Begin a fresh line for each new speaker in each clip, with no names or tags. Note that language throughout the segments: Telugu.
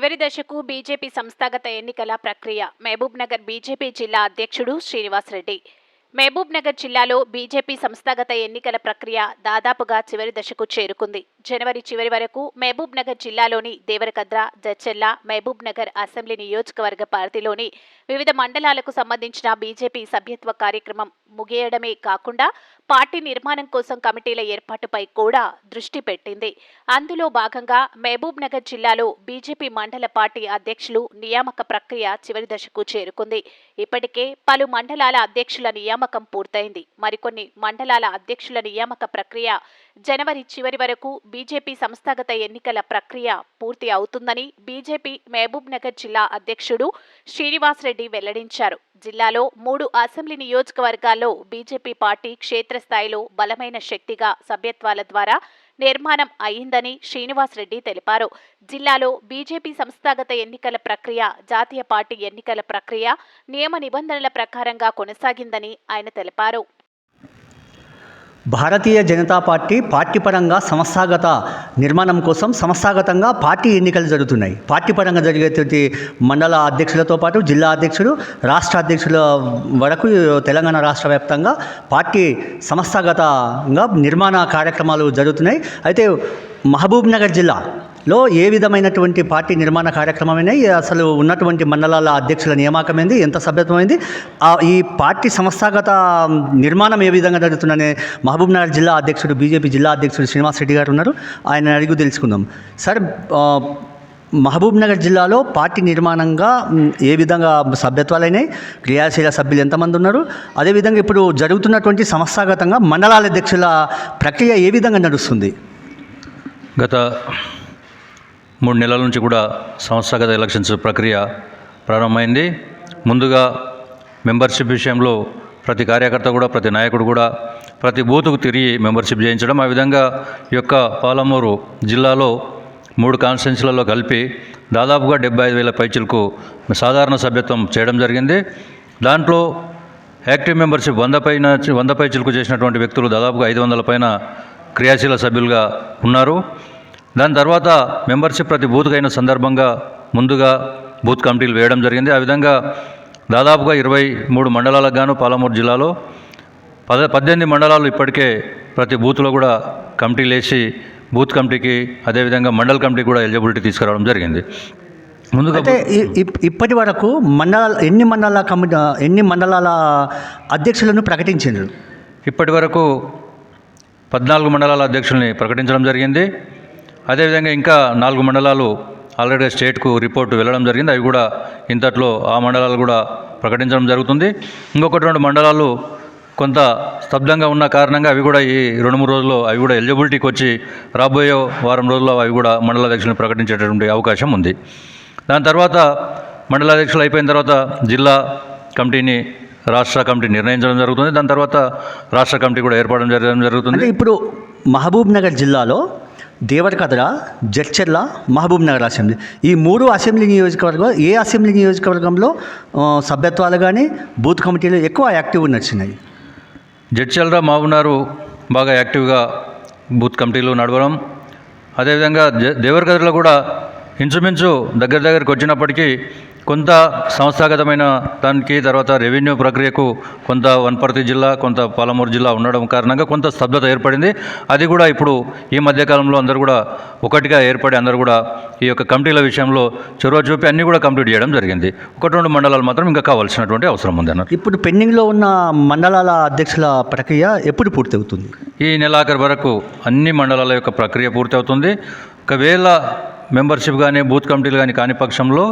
చివరి దశకు బీజేపీ సంస్థాగత ఎన్నికల ప్రక్రియ. మహబూబ్ నగర్ బీజేపీ జిల్లా అధ్యక్షుడు శ్రీనివాస్ మహబూబ్నగర్ మహబూబ్ నగర్ జిల్లాలో బీజేపీ సంస్థాగత ఎన్నికల ప్రక్రియ దాదాపుగా చివరి దశకు చేరుకుంది. జనవరి చివరి వరకు మహబూబ్నగర్ జిల్లాలోని దేవరకద్ర జడ్చెల్ల మహబూబ్ నగర్ అసెంబ్లీ నియోజకవర్గ పరిధిలోని వివిధ మండలాలకు సంబంధించిన బీజేపీ సభ్యత్వ కార్యక్రమం ముగియడమే కాకుండా పార్టీ నిర్మాణం కోసం కమిటీల ఏర్పాటుపై కూడా దృష్టి పెట్టింది. అందులో భాగంగా మహబూబ్నగర్ జిల్లాలో బీజేపీ మండల పార్టీ అధ్యక్షులు నియామక ప్రక్రియ చివరి దశకు చేరుకుంది. ఇప్పటికే పలు మండలాల అధ్యక్షుల నియామకం పూర్తయింది. మరికొన్ని మండలాల అధ్యక్షుల నియామక ప్రక్రియ జనవరి చివరి వరకు బీజేపీ సంస్థాగత ఎన్నికల ప్రక్రియ పూర్తి అవుతుందని బీజేపీ మహబూబ్ నగర్ జిల్లా అధ్యక్షుడు శ్రీనివాస్ రెడ్డి వెల్లడించారు. జిల్లాలో మూడు అసెంబ్లీ నియోజకవర్గాల్లో బీజేపీ పార్టీ క్షేత్రస్థాయిలో బలమైన శక్తిగా సభ్యత్వాల ద్వారా నిర్మాణం అయిందని శ్రీనివాస్ రెడ్డి తెలిపారు. జిల్లాలో బీజేపీ సంస్థాగత ఎన్నికల ప్రక్రియ జాతీయ పార్టీ ఎన్నికల ప్రక్రియ నియమ నిబంధనల ప్రకారంగా కొనసాగిందని ఆయన తెలిపారు.
భారతీయ జనతా పార్టీ పార్టీ పరంగా సంస్థాగత నిర్మాణం కోసం సంస్థాగతంగా పార్టీ ఎన్నికలు జరుగుతున్నాయి. పార్టీ పరంగా జరిగేటువంటి మండల అధ్యక్షులతో పాటు జిల్లా అధ్యక్షులు రాష్ట్ర అధ్యక్షుల వరకు తెలంగాణ రాష్ట్ర వ్యాప్తంగా పార్టీ సంస్థాగతంగా నిర్మాణ కార్యక్రమాలు జరుగుతున్నాయి. అయితే మహబూబ్నగర్ జిల్లా లో ఏ విధమైనటువంటి పార్టీ నిర్మాణ కార్యక్రమమైనా అసలు ఉన్నటువంటి మండలాల అధ్యక్షుల నియామకమైంది ఎంత సభ్యత్వమైంది ఈ పార్టీ సంస్థాగత నిర్మాణం ఏ విధంగా జరుగుతుందనే మహబూబ్నగర్ జిల్లా అధ్యక్షుడు బీజేపీ జిల్లా అధ్యక్షుడు శ్రీనివాస్ రెడ్డి గారు ఉన్నారు. ఆయన అడిగి తెలుసుకుందాం. సార్ మహబూబ్నగర్ జిల్లాలో పార్టీ నిర్మాణంగా ఏ విధంగా సభ్యత్వాలైనాయి? క్రియాశీల సభ్యులు ఎంతమంది ఉన్నారు? అదేవిధంగా ఇప్పుడు జరుగుతున్నటువంటి సంస్థాగతంగా మండలాల అధ్యక్షుల ప్రక్రియ ఏ విధంగా నడుస్తుంది?
గత మూడు నెలల నుంచి కూడా సంస్థాగత ఎలక్షన్స్ ప్రక్రియ ప్రారంభమైంది. ముందుగా మెంబర్షిప్ విషయంలో ప్రతి కార్యకర్త కూడా ప్రతి నాయకుడు కూడా ప్రతి బూతుకు తిరిగి మెంబర్షిప్ చేయించడం. ఆ విధంగా ఈ యొక్క పాలమూరు జిల్లాలో మూడు కాన్స్టిట్యున్సీలలో కలిపి దాదాపుగా డెబ్బై ఐదు వేల పైచులకు సాధారణ సభ్యత్వం చేయడం జరిగింది. దాంట్లో యాక్టివ్ మెంబర్షిప్ వంద పైన వంద పైచులకు చేసినటువంటి వ్యక్తులు దాదాపుగా ఐదు వందల పైన క్రియాశీల సభ్యులుగా ఉన్నారు. దాని తర్వాత మెంబర్షిప్ ప్రతి బూత్కి అయిన సందర్భంగా ముందుగా బూత్ కమిటీలు వేయడం జరిగింది. ఆ విధంగా దాదాపుగా ఇరవై మూడు మండలాలకు గాను పాలమూరు జిల్లాలో పద పద్దెనిమిది మండలాలు ఇప్పటికే ప్రతి బూత్లో కూడా కమిటీలు వేసి బూత్ కమిటీకి అదేవిధంగా మండల కమిటీ కూడా ఎలిజిబిలిటీ తీసుకురావడం జరిగింది. ముందుగా
ఇప్పటి వరకు మండల ఎన్ని మండలాల కమిటీ ఎన్ని మండలాల అధ్యక్షులను ప్రకటించారు
ఇప్పటి వరకు పద్నాలుగు మండలాల అధ్యక్షుల్ని ప్రకటించడం జరిగింది. అదేవిధంగా ఇంకా నాలుగు మండలాలు ఆల్రెడీ స్టేట్కు రిపోర్టు వెళ్ళడం జరిగింది. అవి కూడా ఇంతట్లో ఆ మండలాలు కూడా ప్రకటించడం జరుగుతుంది. ఇంకొకటి రెండు మండలాలు కొంత స్తబ్దంగా ఉన్న కారణంగా అవి కూడా ఈ రెండు మూడు రోజుల్లో అవి కూడా ఎలిజిబిలిటీకి వచ్చి రాబోయే వారం రోజుల్లో అవి కూడా మండలాధ్యక్షులను ప్రకటించేటటువంటి అవకాశం ఉంది. దాని తర్వాత మండలాధ్యక్షులు అయిపోయిన తర్వాత జిల్లా కమిటీని రాష్ట్ర కమిటీ నిర్ణయించడం జరుగుతుంది. దాని తర్వాత రాష్ట్ర కమిటీ కూడా ఏర్పడడం జరగడం జరుగుతుంది.
ఇప్పుడు మహబూబ్ నగర్ జిల్లాలో దేవరకద్ర జడ్చర్ల మహబూబ్ నగర్ అసెంబ్లీ. ఈ మూడు అసెంబ్లీ నియోజకవర్గం ఏ అసెంబ్లీ నియోజకవర్గంలో సభ్యత్వాలు కానీ బూత్ కమిటీలు ఎక్కువ యాక్టివ్ నచ్చినాయి
మహబూబ్ మావునారు బాగా యాక్టివ్గా బూత్ కమిటీలు నడవడం. అదేవిధంగా దేవరకథలో కూడా ఇంచుమించు దగ్గర దగ్గరకు వచ్చినప్పటికీ కొంత సంస్థాగతమైన దానికి తర్వాత రెవెన్యూ ప్రక్రియకు కొంత వనపర్తి జిల్లా కొంత పాలమూరు జిల్లా ఉండడం కారణంగా కొంత స్తబ్దత ఏర్పడింది. అది కూడా ఇప్పుడు ఈ మధ్యకాలంలో అందరూ కూడా ఒకటిగా ఏర్పడి అందరూ కూడా ఈ యొక్క కమిటీల విషయంలో చొరవ చూపి అన్నీ కూడా కంప్లీట్ చేయడం జరిగింది. ఒకటి రెండు మండలాలు మాత్రం ఇంకా కావాల్సినటువంటి అవసరం ఉంది అన్నారు.
ఇప్పుడు పెండింగ్లో ఉన్న మండలాల అధ్యక్షుల ప్రక్రియ ఎప్పుడు పూర్తవుతుంది?
ఈ నెలాఖరు వరకు అన్ని మండలాల యొక్క ప్రక్రియ పూర్తవుతుంది. ఒకవేళ మెంబర్షిప్ కానీ బూత్ కమిటీలు కానీ కాని పక్షంలో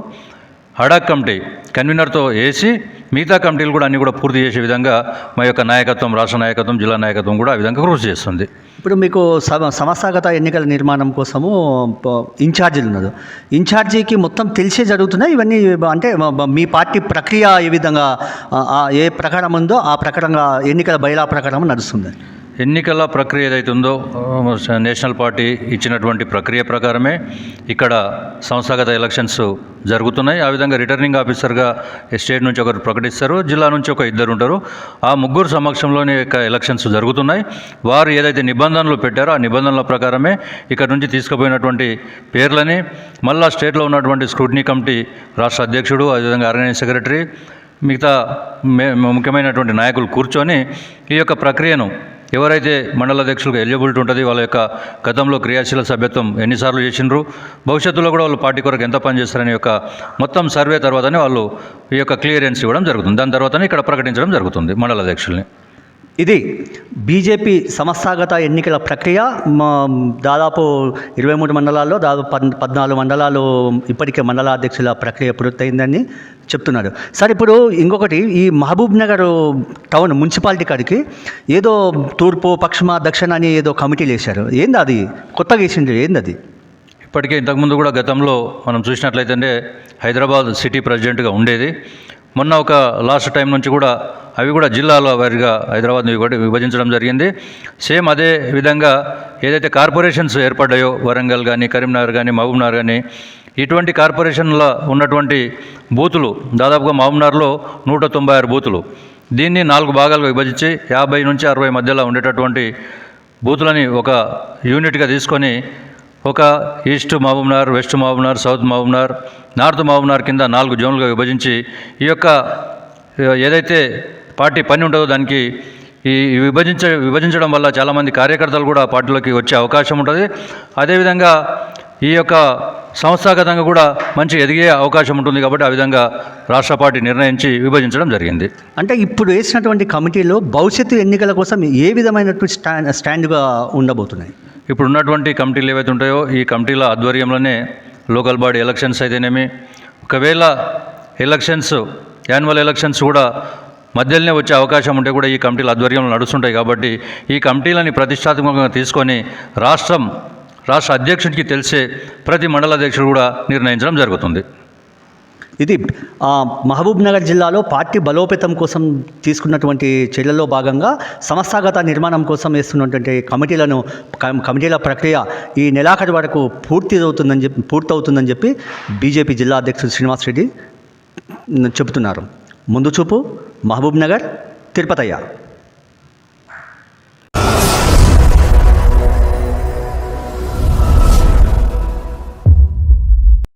హడాక్ కమిటీ కన్వీనర్తో వేసి మిగతా కమిటీలు కూడా అన్ని కూడా పూర్తి చేసే విధంగా మా యొక్క నాయకత్వం రాష్ట్ర నాయకత్వం జిల్లా నాయకత్వం కూడా ఆ విధంగా కృషి చేస్తుంది.
ఇప్పుడు మీకు సమ సంస్థాగత ఎన్నికల నిర్మాణం కోసము ఇన్ఛార్జీలు ఉన్నారు. ఇన్ఛార్జీకి మొత్తం తెలిసే జరుగుతున్నాయి? ఇవన్నీ అంటే మీ పార్టీ ప్రక్రియ ఏ విధంగా ఏ ప్రకారం ఉందో ఆ ప్రకారంగా ఎన్నికల బయలా ప్రకారం నడుస్తుంది?
ఎన్నికల ప్రక్రియ ఏదైతే ఉందో నేషనల్ పార్టీ ఇచ్చినటువంటి ప్రక్రియ ప్రకారమే ఇక్కడ సంస్థాగత ఎలక్షన్స్ జరుగుతున్నాయి. ఆ విధంగా రిటర్నింగ్ ఆఫీసర్గా స్టేట్ నుంచి ఒకరు ప్రకటిస్తారు జిల్లా నుంచి ఒక ఇద్దరు ఉంటారు. ఆ ముగ్గురు సమక్షంలోనే యొక్క ఎలక్షన్స్ జరుగుతున్నాయి. వారు ఏదైతే నిబంధనలు పెట్టారో ఆ నిబంధనల ప్రకారమే ఇక్కడ నుంచి తీసుకుపోయినటువంటి పేర్లని మళ్ళా స్టేట్లో ఉన్నటువంటి స్క్రూటినీ కమిటీ రాష్ట్ర అధ్యక్షుడు అదేవిధంగా ఆర్గనైజ్ సెక్రటరీ మిగతా మే- ముఖ్యమైనటువంటి నాయకులు కూర్చొని ఈ యొక్క ప్రక్రియను ఎవరైతే మండల అధ్యక్షులకు ఎలిజిబిలిటీ ఉంటుంది వాళ్ళ యొక్క గతంలో క్రియాశీల సభ్యత్వం ఎన్నిసార్లు చేసిండ్రు భవిష్యత్తులో కూడా వాళ్ళు పార్టీ కొరకు ఎంత పనిచేస్తారనే యొక్క మొత్తం సర్వే తర్వాతనే వాళ్ళు ఈ యొక్క క్లియరెన్స్ ఇవ్వడం జరుగుతుంది. దాని తర్వాతనే ఇక్కడ ప్రకటించడం జరుగుతుంది మండల అధ్యక్షుల్ని.
ఇది బీజేపీ సంస్థాగత ఎన్నికల ప్రక్రియ. మా దాదాపు ఇరవై మూడు మండలాల్లో దాదాపు పద్ పద్నాలుగు మండలాలు ఇప్పటికే మండలాధ్యక్షుల ప్రక్రియ పూర్తయిందని చెప్తున్నారు. సార్ ఇప్పుడు ఇంకొకటి ఈ మహబూబ్ నగర్ టౌన్ మున్సిపాలిటీ కాడికి ఏదో తూర్పు పశ్చిమ దక్షిణ అని ఏదో కమిటీలు వేశారు ఏంది అది? కొత్తగా వేసిండ్రు ఏంది అది?
ఇప్పటికే ఇంతకుముందు కూడా గతంలో మనం చూసినట్లయితే హైదరాబాద్ సిటీ ప్రెసిడెంట్గా ఉండేది. మొన్న ఒక లాస్ట్ టైం నుంచి కూడా అవి కూడా జిల్లాల వారిగా హైదరాబాద్ని విభజించడం జరిగింది. సేమ్ అదే విధంగా ఏదైతే కార్పొరేషన్స్ ఏర్పడ్డాయో వరంగల్ కానీ కరీంనగర్ కానీ మహబూబ్నగర్ కానీ ఇటువంటి కార్పొరేషన్లో ఉన్నటువంటి బూతులు దాదాపుగా మహబూబ్నగర్లో నూట తొంభై ఆరు బూతులు. దీన్ని నాలుగు భాగాలుగా విభజించి యాభై నుంచి అరవై మధ్యలో ఉండేటటువంటి బూతులని ఒక యూనిట్గా తీసుకొని ఒక east Mahabubnagar west Mahabubnagar south Mahabubnagar north Mahabubnagar కింద నాలుగు జోన్లుగా విభజించి ఈ యొక్క ఏదైతే పార్టీ పని ఉంటుందో దానికి ఈ విభజించ విభజించడం వల్ల చాలామంది కార్యకర్తలు కూడా పార్టీలోకి వచ్చే అవకాశం ఉంటుంది. అదేవిధంగా ఈ యొక్క సంస్థాగతంగా కూడా మంచి ఎదిగే అవకాశం ఉంటుంది కాబట్టి ఆ విధంగా రాష్ట్ర పార్టీ నిర్ణయించి విభజించడం జరిగింది.
అంటే ఇప్పుడు వేసినటువంటి కమిటీలో భవిష్యత్తు ఎన్నికల కోసం ఏ విధమైనటువంటి స్టాండ్ స్టాండ్గా ఉండబోతున్నాయి?
ఇప్పుడు ఉన్నటువంటి కమిటీలు ఏవైతే ఉంటాయో ఈ కమిటీల ఆధ్వర్యంలోనే లోకల్ బాడీ ఎలక్షన్స్ అయితేనేమి ఒకవేళ ఎలక్షన్స్ యాన్యువల్ ఎలక్షన్స్ కూడా మధ్యలోనే వచ్చే అవకాశం ఉంటే కూడా ఈ కమిటీల ఆధ్వర్యంలో నడుస్తుంటాయి కాబట్టి ఈ కమిటీలని ప్రతిష్టాత్మకంగా తీసుకొని రాష్ట్రం రాష్ట్ర అధ్యక్షుడికి తెలిసే ప్రతి మండల అధ్యక్షుడు కూడా నిర్ణయించడం జరుగుతుంది.
ఇది మహబూబ్నగర్ మహబూబ్ నగర్ జిల్లాలో పార్టీ బలోపేతం కోసం తీసుకున్నటువంటి చర్యల్లో భాగంగా సంస్థాగత నిర్మాణం కోసం వేస్తున్నటువంటి కమిటీలను కమిటీల ప్రక్రియ ఈ నెలాఖరు వరకు పూర్తి అవుతుందని చెప్పి పూర్తవుతుందని చెప్పి బీజేపీ జిల్లా అధ్యక్షుడు శ్రీనివాస్ రెడ్డి చెబుతున్నారు. ముందు చూపు మహబూబ్ నగర్ తిరుపతయ్య